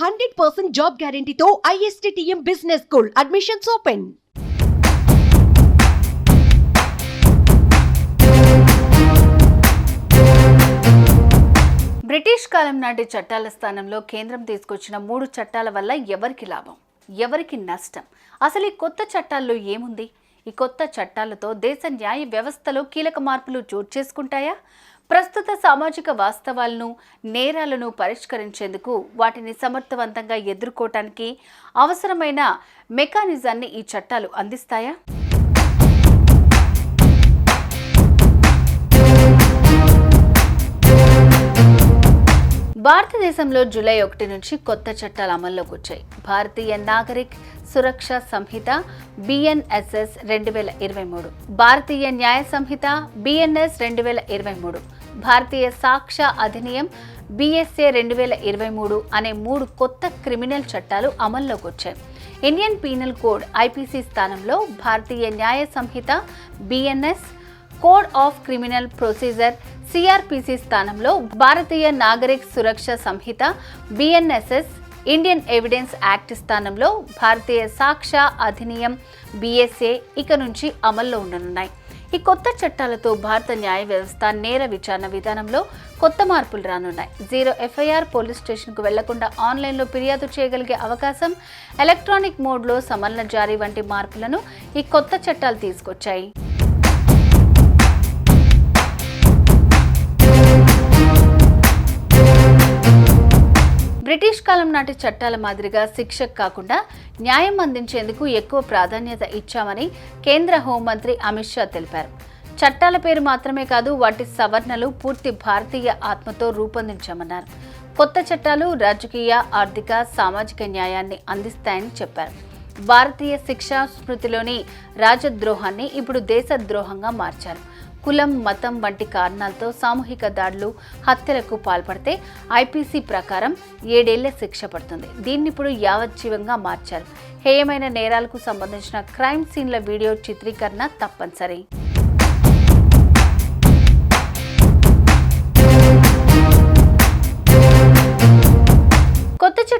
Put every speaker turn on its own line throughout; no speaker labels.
Hundred percent job గ్యారంటీతో ISTM business school. Admissions open
British కాలం నాటి చట్టాల స్థానంలో కేంద్రం తీసుకొచ్చిన మూడు చట్టాల వల్ల ఎవరికి లాభం? ఎవరికి నష్టం? అసలు ఈ కొత్త చట్టాల్లో ఏముంది? ఈ కొత్త చట్టాలతో దేశ న్యాయ వ్యవస్థలో కీలక మార్పులు చోటు చేసుకుంటాయా? ప్రస్తుత సామాజిక వాస్తవాలను నేరాలను పరిష్కరించేందుకు వాటిని సమర్థవంతంగా ఎదుర్కోవటానికి అవసరమైన మెకానిజాన్ని ఈ చట్టాలు అందిస్తాయా? భారతదేశంలో జూలై ఒకటి నుంచి కొత్త చట్టాలు అమల్లోకి వచ్చాయి. భారతీయ నాగరిక్ సురక్ష సంహిత బిఎన్ఎస్ఎస్ రెండు వేల ఇరవై మూడు భారతీయ న్యాయ సంహిత బిఎన్ఎస్ రెండు వేల ఇరవై మూడు భారతీయ సాక్ష్య అధినియం బిఎస్ఏ రెండు వేల ఇరవై మూడు అనే మూడు కొత్త క్రిమినల్ చట్టాలు అమల్లోకి వచ్చాయి ఇండియన్ పీనల్ కోడ్ ఐపీసీ స్థానంలో Bharatiya Nyaya Sanhita BNS code of criminal procedure CrPC స్థానంలో Bharatiya Nagarik Suraksha Sanhita BNSS Indian evidence act స్థానంలో భారతీయ సాక్ష్య అధినియం బిఎస్ఏ ఇక నుంచి అమల్లో ఉండనున్నాయి. ఈ కొత్త చట్టాలతో భారత న్యాయ వ్యవస్థ నేర విచారణ విధానంలో కొత్త మార్పులు రానున్నాయి. జీరో ఎఫ్ఐఆర్ పోలీస్ స్టేషన్కు వెళ్ళకుండా ఆన్లైన్లో ఫిర్యాదు చేయగలిగే అవకాశం ఎలక్ట్రానిక్ మోడ్లో సమన్ల జారీ వంటి మార్పులను ఈ కొత్త చట్టాలు తీసుకొచ్చాయి. బ్రిటిష్ కాలం నాటి చట్టాల మాదిరిగా శిక్షకు కాకుండా న్యాయం అందించేందుకు ఎక్కువ ప్రాధాన్యత ఇచ్చామని కేంద్ర హోంమంత్రి అమిత్ షా తెలిపారు. చట్టాల పేరు మాత్రమే కాదు వాటి సవరణలు పూర్తి భారతీయ ఆత్మతో రూపొందించామన్నారు. కొత్త చట్టాలు రాజకీయ ఆర్థిక సామాజిక న్యాయాన్ని అందిస్తాయని చెప్పారు. భారతీయ శిక్షా స్మృతిలోని రాజద్రోహాన్ని ఇప్పుడు దేశద్రోహంగా మార్చారు. కులం మతం వంటి కారణాలతో సామూహిక దాడులు హత్యలకు పాల్పడితే ఐపీసీ ప్రకారం ఏడేళ్ళ శిక్ష పడుతుంది. దీన్ని ఇప్పుడు యావజ్జీవంగా మార్చారు. హేయమైన నేరాలకు సంబంధించిన క్రైమ్ సీన్ల వీడియో చిత్రీకరణ తప్పనిసరి.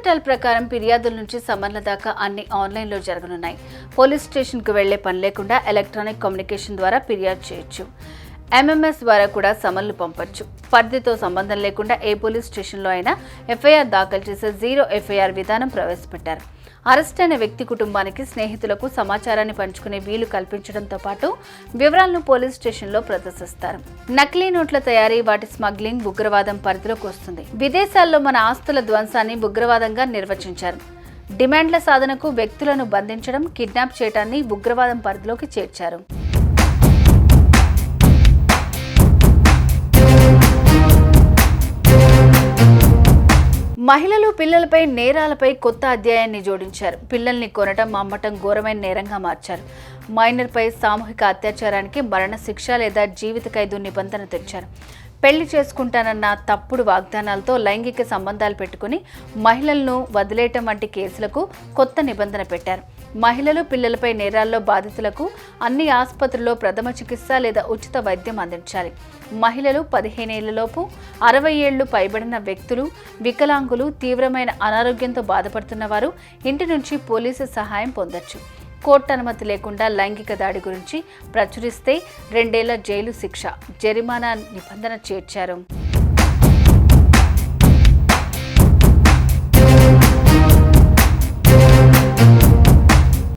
చట్టాల ప్రకారం ఫిర్యాదుల నుంచి సమన్ల దాకా అన్ని ఆన్లైన్లో జరగనున్నాయి. పోలీస్ స్టేషన్కు వెళ్ళే పని లేకుండా ఎలక్ట్రానిక్ కమ్యూనికేషన్ ద్వారా ఫిర్యాదు చేయొచ్చు. ఎంఎంఎస్ ద్వారా కూడా సమన్లు పంపొచ్చు. పరిధితో సంబంధం లేకుండా ఏ పోలీస్ స్టేషన్లో అయినా ఎఫ్ఐఆర్ దాఖలు చేసే జీరో ఎఫ్ఐఆర్ విధానం ప్రవేశపెట్టారు. అరెస్ట్ అయిన వ్యక్తి కుటుంబానికి స్నేహితులకు సమాచారాన్ని పంచుకునే వీలు కల్పించడంతో పాటు వివరాలను పోలీస్ స్టేషన్లో ప్రదర్శిస్తారు. నకిలీ నోట్ల తయారీ వాటి స్మగ్లింగ్ ఉగ్రవాదం పరిధిలోకి వస్తుంది. విదేశాల్లో మన ఆస్తుల ధ్వంసాన్ని ఉగ్రవాదంగా నిర్వచించారు. డిమాండ్ల సాధనకు వ్యక్తులను బంధించడం కిడ్నాప్ చేయడాన్ని ఉగ్రవాదం పరిధిలోకి చేర్చారు. మహిళలు పిల్లలపై నేరాలపై కొత్త అధ్యాయాన్ని జోడించారు. పిల్లల్ని కొనటం అమ్మటం ఘోరమైన నేరంగా మార్చారు. మైనర్పై సామూహిక అత్యాచారానికి మరణశిక్ష లేదా జీవిత ఖైదు నిబంధన తెచ్చారు పెళ్ళి చేసుకుంటానన్న తప్పుడు వాగ్దానాలతో లైంగిక సంబంధాలు పెట్టుకుని మహిళలను వదిలేయటం వంటి కేసులకు కొత్త నిబంధన పెట్టారు. మహిళలు పిల్లలపై నేరాల్లో బాధితులకు అన్ని ఆసుపత్రుల్లో ప్రథమ చికిత్స లేదా ఉచిత వైద్యం అందించాలి. మహిళలు పదిహేనేళ్ళలోపు అరవై ఏళ్ళు పైబడిన వ్యక్తులు వికలాంగులు తీవ్రమైన అనారోగ్యంతో బాధపడుతున్న వారు ఇంటి నుంచి పోలీసు సహాయం పొందొచ్చు. కోర్టు అనుమతి లేకుండా లైంగిక దాడి గురించి ప్రచురిస్తే రెండేళ్ళ జైలు శిక్ష జరిమానా నిబంధన చేర్చారు.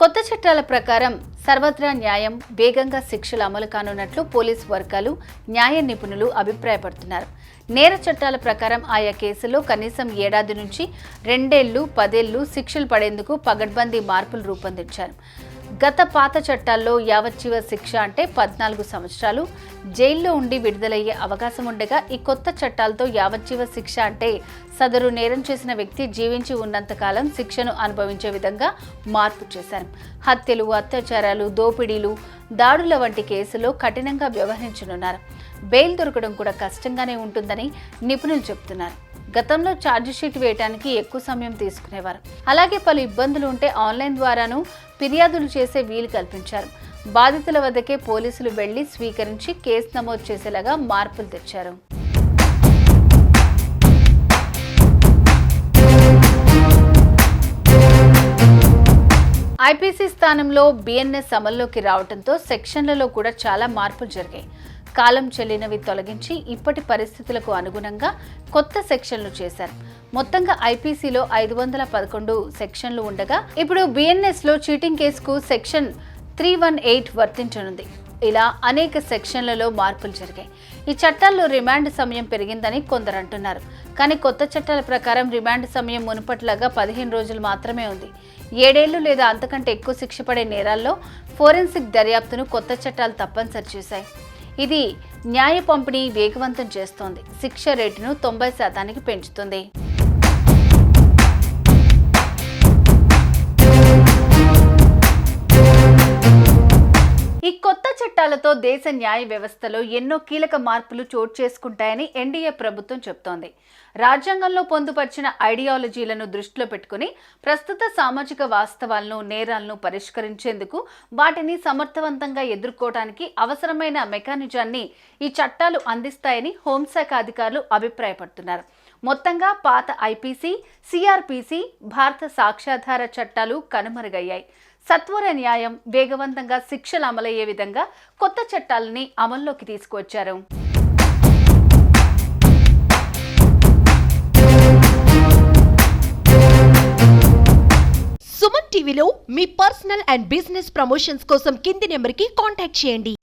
కొత్త చట్టాల ప్రకారం సర్వత్రా న్యాయం వేగంగా శిక్షలు అమలు కానున్నట్లు పోలీసు వర్గాలు న్యాయ నిపుణులు అభిప్రాయపడుతున్నారు. నేర చట్టాల ప్రకారం ఆయా కేసుల్లో కనీసం ఏడాది నుంచి రెండేళ్ళు పదేళ్ళు శిక్షలు పడేందుకు పగడ్బందీ మార్పులు రూపొందించారు. గత పాత చట్టాల్లో యావజ్జీవ శిక్ష అంటే పద్నాలుగు సంవత్సరాలు. జైల్లో ఉండి విడుదలయ్యే అవకాశం ఉండగా ఈ కొత్త చట్టాలతో యావజ్జీవ శిక్ష అంటే సదరు నేరం చేసిన వ్యక్తి జీవించి ఉన్నంతకాలం శిక్షను అనుభవించే విధంగా మార్పు చేశారు. హత్యలు అత్యాచారాలు దోపిడీలు దాడుల వంటి కేసులో కఠినంగా వ్యవహరించనున్నారు. బెయిల్ దొరకడం కూడా కష్టంగానే ఉంటుందని నిపుణులు చెబుతున్నారు. గతంలో షీట్ వేయడానికి ఎక్కువ సమయం తీసుకునేవారు. అలాగే పలు ఇబ్బందులు ఉంటే ఆన్లైన్ ద్వారాను ఫిర్యాదులు చేసే వీలు కల్పించారు. బాధితుల వద్దకే పోలీసులు వెళ్ళి స్వీకరించి కేసు నమోదు చేసేలాగా మార్పులు తెచ్చారు. ఐపీసీ స్థానంలో బీఎన్ఎస్ అమల్లోకి రావడంతో సెక్షన్లలో కూడా చాలా మార్పులు జరిగాయి. కాలం చెల్లినవి తొలగించి ఇప్పటి పరిస్థితులకు అనుగుణంగా కొత్త సెక్షన్లు చేశారు. మొత్తంగా ఐపీసీలో ఐదు వందల పదకొండు సెక్షన్లు ఉండగా ఇప్పుడు బిఎన్ఎస్లో చీటింగ్ కేసుకు సెక్షన్ త్రీ వన్ ఎయిట్ వర్తించనుంది. ఇలా అనేక సెక్షన్లలో మార్పులు జరిగాయి. ఈ చట్టాల్లో రిమాండ్ సమయం పెరిగిందని కొందరు అంటున్నారు. కానీ కొత్త చట్టాల ప్రకారం రిమాండ్ సమయం మునుపట్లాగా పదిహేను రోజులు మాత్రమే ఉంది. ఏడేళ్ళు లేదా అంతకంటే ఎక్కువ శిక్ష పడే నేరాల్లో ఫోరెన్సిక్ దర్యాప్తును కొత్త చట్టాలు తప్పనిసరి చేశాయి. ఇది న్యాయ పంపిణీ వేగవంతం చేస్తోంది. శిక్ష రేటును తొంభై శాతానికి పెంచుతుంది. ఈ కొత్త చట్టాలతో దేశ న్యాయ వ్యవస్థలో ఎన్నో కీలక మార్పులు చోటు చేసుకుంటాయని ఎన్డీఏ ప్రభుత్వం చెబుతోంది. రాజ్యాంగంలో పొందుపరిచిన ఐడియాలజీలను దృష్టిలో పెట్టుకుని ప్రస్తుత సామాజిక వాస్తవాలను నేరాలను పరిష్కరించేందుకు వాటిని సమర్థవంతంగా ఎదుర్కోవడానికి అవసరమైన మెకానిజాన్ని ఈ చట్టాలు అందిస్తాయని హోంశాఖ అధికారులు అభిప్రాయపడుతున్నారు. మొత్తంగా పాత ఐపీసీ సిఆర్పిసి భారత సాక్ష్యాధార చట్టాలు కనుమరుగయ్యాయి. సత్వర న్యాయం వేగవంతంగా శిక్షలు అమలయ్యే విధంగా కొత్త చట్టాలని అమల్లోకి తీసుకువచ్చారు.
సుమన్ టీవీలో మీ పర్సనల్ అండ్ బిజినెస్ ప్రమోషన్స్ కోసం కింది నెంబర్కి కాంటాక్ట్ చేయండి.